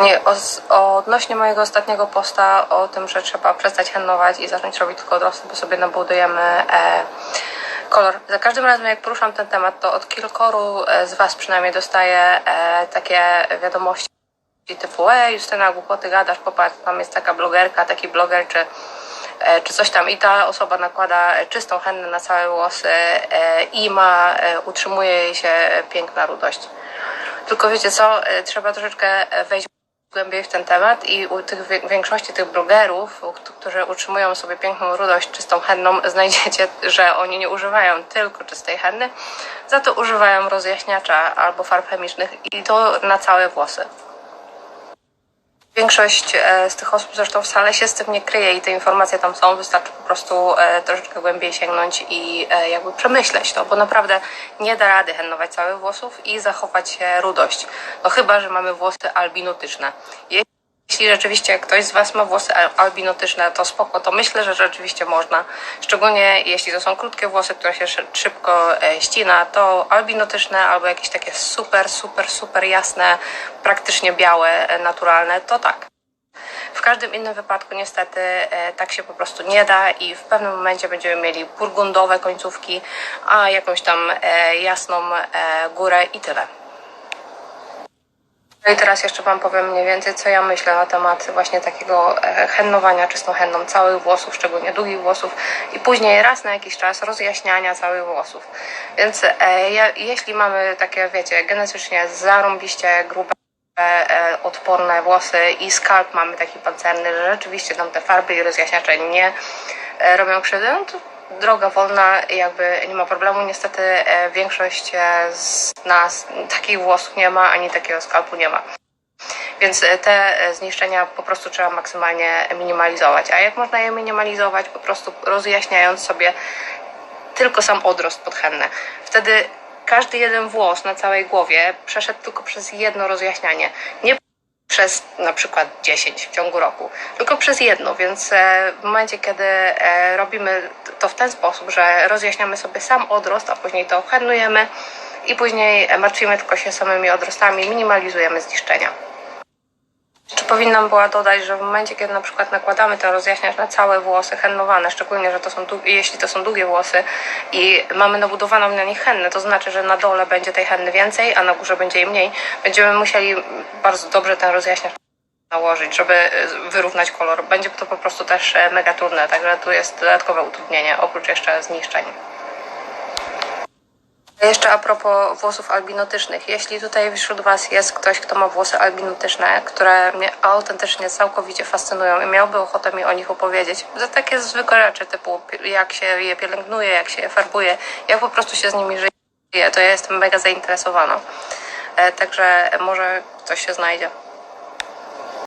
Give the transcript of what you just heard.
Nie, odnośnie mojego ostatniego posta o tym, że trzeba przestać hennować i zacząć robić tylko odrosty, bo sobie nabudujemy e, kolor. Za każdym razem jak poruszam ten temat, to od kilkoru e, z Was przynajmniej dostaję e, takie wiadomości typu ej Justyna, głupoty gadasz, popatrz, tam jest taka blogerka, taki bloger, czy, e, czy coś tam i ta osoba nakłada e, czystą hennę na całe włosy e, i ma, e, utrzymuje jej się e, piękna rudość. Tylko wiecie co, e, trzeba troszeczkę e, wejść głębiej w ten temat i u tych większości tych blogerów, którzy utrzymują sobie piękną rudość czystą henną, znajdziecie, że oni nie używają tylko czystej henny, za to używają rozjaśniacza albo farb chemicznych i to na całe włosy. Większość e, z tych osób zresztą wcale się z tym nie kryje i te informacje tam są, wystarczy po prostu e, troszeczkę głębiej sięgnąć i e, jakby przemyśleć to, bo naprawdę nie da rady hennować całych włosów i zachować rudość. No chyba, że mamy włosy albinotyczne. Rzeczywiście ktoś z Was ma włosy al- albinotyczne, to spoko, to myślę, że rzeczywiście można. Szczególnie jeśli to są krótkie włosy, które się szy- szybko e, ścina, to albinotyczne albo jakieś takie super, super, super jasne, praktycznie białe, e, naturalne, to tak. W każdym innym wypadku niestety e, tak się po prostu nie da i w pewnym momencie będziemy mieli burgundowe końcówki, a jakąś tam jasną górę i tyle. No i teraz jeszcze Wam powiem mniej więcej, co ja myślę na temat właśnie takiego e, hennowania czystą henną całych włosów, szczególnie długich włosów i później raz na jakiś czas rozjaśniania całych włosów. Więc e, jeśli mamy takie, wiecie, genetycznie zarąbiście grube e, odporne włosy i skalp mamy taki pancerny, że rzeczywiście nam te farby i rozjaśniacze nie e, robią krzywdy, no to droga wolna, jakby nie ma problemu. Niestety e, większość e, z nas takich włosów nie ma, ani takiego skalpu nie ma. Więc e, te zniszczenia po prostu trzeba maksymalnie minimalizować. A jak można je minimalizować? Po prostu rozjaśniając sobie tylko sam odrost pod hennę. Wtedy każdy jeden włos na całej głowie przeszedł tylko przez jedno rozjaśnianie. Nie przez na przykład 10 w ciągu roku, tylko przez jedno, więc w momencie, kiedy robimy to w ten sposób, że rozjaśniamy sobie sam odrost, a później to hennujemy i później martwimy tylko się samymi odrostami, minimalizujemy zniszczenia. Czy powinnam była dodać, że w momencie, kiedy na przykład nakładamy ten rozjaśniacz na całe włosy hennowane, szczególnie, że to są jeśli to są długie włosy i mamy nabudowaną na nich hennę, to znaczy, że na dole będzie tej henny więcej, a na górze będzie jej mniej. Będziemy musieli bardzo dobrze ten rozjaśniacz nałożyć, żeby e, wyrównać kolor. Będzie to po prostu też e, mega trudne, także tu jest dodatkowe utrudnienie, oprócz jeszcze zniszczeń. Jeszcze a propos włosów albinotycznych. Jeśli tutaj wśród Was jest ktoś, kto ma włosy albinotyczne, które mnie autentycznie całkowicie fascynują i miałby ochotę mi o nich opowiedzieć, za takie zwykłe rzeczy, typu jak się je pielęgnuje, jak się je farbuje, jak po prostu się z nimi żyje, to ja jestem mega zainteresowana. E, Także może ktoś się znajdzie.